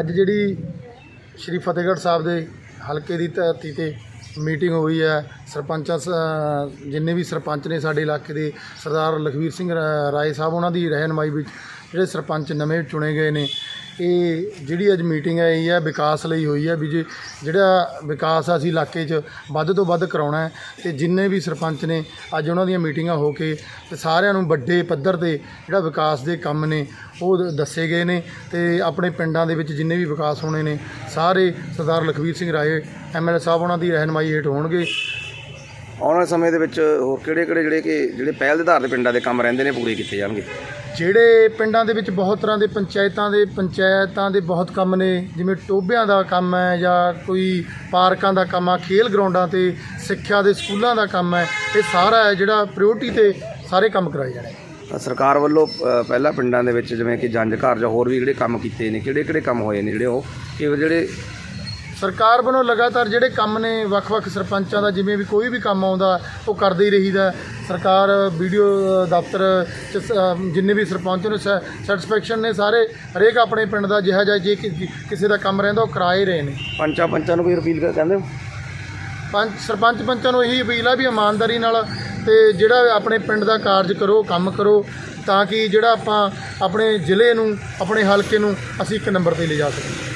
ਅੱਜ ਜਿਹੜੀ ਸ਼੍ਰੀ ਫਤਿਹਗੜ੍ਹ ਸਾਹਿਬ ਦੇ ਹਲਕੇ ਦੀ ਧਰਤੀ ਤੇ ਮੀਟਿੰਗ ਹੋਈ ਹੈ, ਸਰਪੰਚਾਂ ਸ- ਜਿੰਨੇ ਵੀ ਸਰਪੰਚ ਨੇ ਸਾਡੇ ਇਲਾਕੇ ਦੇ, ਸਰਦਾਰ ਲਖਵੀਰ ਸਿੰਘ ਰਾਏ ਸਾਹਿਬ, ਉਹਨਾਂ ਦੀ ਰਹਿਨਮਾਈ ਵਿੱਚ ਜਿਹੜੇ ਸਰਪੰਚ ਨਵੇਂ ਚੁਣੇ ਗਏ ਨੇ, ਇਹ ਜਿਹੜੀ ਅੱਜ ਮੀਟਿੰਗ ਹੈ ਇਹ ਹੈ ਵਿਕਾਸ ਲਈ ਹੋਈ ਹੈ ਵੀ ਜੇ ਜਿਹੜਾ ਵਿਕਾਸ ਆ ਅਸੀਂ ਇਲਾਕੇ 'ਚ ਵੱਧ ਤੋਂ ਵੱਧ ਕਰਾਉਣਾ ਹੈ ਤੇ ਜਿੰਨੇ ਵੀ ਸਰਪੰਚ ਨੇ, ਅੱਜ ਉਹਨਾਂ ਦੀਆਂ ਮੀਟਿੰਗਾਂ ਹੋ ਕੇ ਤੇ ਸਾਰਿਆਂ ਨੂੰ ਵੱਡੇ ਪੱਧਰ ਤੇ ਜਿਹੜਾ ਵਿਕਾਸ ਦੇ ਕੰਮ ਨੇ, ਉਹ ਦ- ਦੱਸੇ ਗਏ ਨੇ ਤੇ ਆਪਣੇ ਪਿੰਡਾਂ ਦੇ ਵਿੱਚ ਜਿੰਨੇ ਵੀ ਵਿਕਾਸ ਹੋਣੇ ਨੇ, ਸਾਰੇ ਸਰਦਾਰ ਲਖਵੀਰ ਸਿੰਘ ਰਾਏ ਐਮਐਲਏ ਸਾਹਿਬ ਉਹਨਾਂ ਦੀ ਰਹਿਨਮਾਈ ਹੇਠ ਹੋਣਗੇ। ਆਉਣ ਵਾਲੇ ਸਮੇਂ ਦੇ ਵਿੱਚ ਹੋਰ ਕਿਹੜੇ ਕਿਹੜੇ ਜਿਹੜੇ ਕਿ, ਜਿਹੜੇ ਪਹਿਲ ਦੇ ਆਧਾਰ ਤੇ ਪਿੰਡਾਂ ਦੇ ਕੰਮ ਰਹਿੰਦੇ ਨੇ, ਪੂਰੇ ਕੀਤੇ ਜਾਣਗੇ? ਜਿਹੜੇ ਪਿੰਡਾਂ ਦੇ ਵਿੱਚ ਬਹੁਤ ਤਰ੍ਹਾਂ ਦੇ ਪੰਚਾਇਤਾਂ ਦੇ ਪੰਚਾਇਤਾਂ ਦੇ ਬਹੁਤ ਕੰਮ ਨੇ, ਜਿਵੇਂ ਟੋਬਿਆਂ ਦਾ ਕੰਮ ਹੈ ਜਾਂ ਕੋਈ ਪਾਰਕਾਂ ਦਾ ਕੰਮ ਆ, ਖੇਲ ਗਰਾਊਂਡਾਂ ਤੇ, ਸਿੱਖਿਆ ਦੇ ਸਕੂਲਾਂ ਦਾ ਕੰਮ ਹੈ, ਇਹ ਸਾਰਾ ਹੈ ਜਿਹੜਾ ਪ੍ਰਾਇੋਰਟੀ ਤੇ ਸਾਰੇ ਕੰਮ ਕਰਾਏ ਜਾਣੇ ਸਰਕਾਰ ਵੱਲੋਂ ਪਹਿਲਾਂ ਪਿੰਡਾਂ ਦੇ ਵਿੱਚ ਜਿਵੇਂ ਕਿ ਜੰਜ ਘਰ ਜਾਂ ਹੋਰ ਵੀ ਜਿਹੜੇ ਕੰਮ ਕੀਤੇ ਨੇ ਕਿਹੜੇ ਕਿਹੜੇ ਕੰਮ ਹੋਏ ਨੇ ਜਿਹੜੇ ਉਹ, ਕਿ ਜਿਹੜੇ ਸਰਕਾਰ ਵੱਲੋਂ ਲਗਾਤਾਰ ਜਿਹੜੇ ਕੰਮ ਨੇ ਵੱਖ-ਵੱਖ ਸਰਪੰਚਾਂ ਦਾ ਜਿਵੇਂ ਵੀ ਕੋਈ ਵੀ ਕੰਮ ਆਉਂਦਾ ਉਹ ਕਰਦੇ ਹੀ ਰਹੀਦਾ ਸਰਕਾਰ ਵੀਡੀਓ ਦਫ਼ਤਰ ਚ ਸ- ਜਿੰਨੇ ਵੀ ਸਰਪੰਚ ਨੇ ਸੈਟੀਸਫੈਕਸ਼ਨ ਨੇ ਸਾਰੇ ਹਰੇਕ ਆਪਣੇ ਪਿੰਡ ਦਾ ਜਿਹਾ ਜਿਹਾ ਜੇ ਕਿ- ਕਿਸੇ ਦਾ ਕੰਮ ਰਹਿੰਦਾ ਉਹ ਕਰਾ ਹੀ ਰਹੇ ਨੇ। ਪੰਚਾਂ ਪੰਚਾਂ ਨੂੰ ਕੋਈ ਅਪੀਲ ਕਰ ਕਹਿੰਦੇ ਹੋ? ਪੰਚ ਸਰਪੰਚ ਪੰਚਾਂ ਨੂੰ ਇਹੀ ਅਪੀਲ ਆ ਵੀ ਇਮਾਨਦਾਰੀ ਨਾਲ ਤੇ ਜਿਹੜਾ ਆਪਣੇ ਪਿੰਡ ਦਾ ਕਾਰਜ ਕਰੋ ਕੰਮ ਕਰੋ ਤਾਂ ਕਿ ਜਿਹੜਾ ਆਪਾਂ ਆਪਣੇ ਜ਼ਿਲ੍ਹੇ ਨੂੰ ਆਪਣੇ ਹਲਕੇ ਨੂੰ ਅਸੀਂ ਇੱਕ ਨੰਬਰ ਤੇ ਲਿਜਾ ਸਕੀਏ।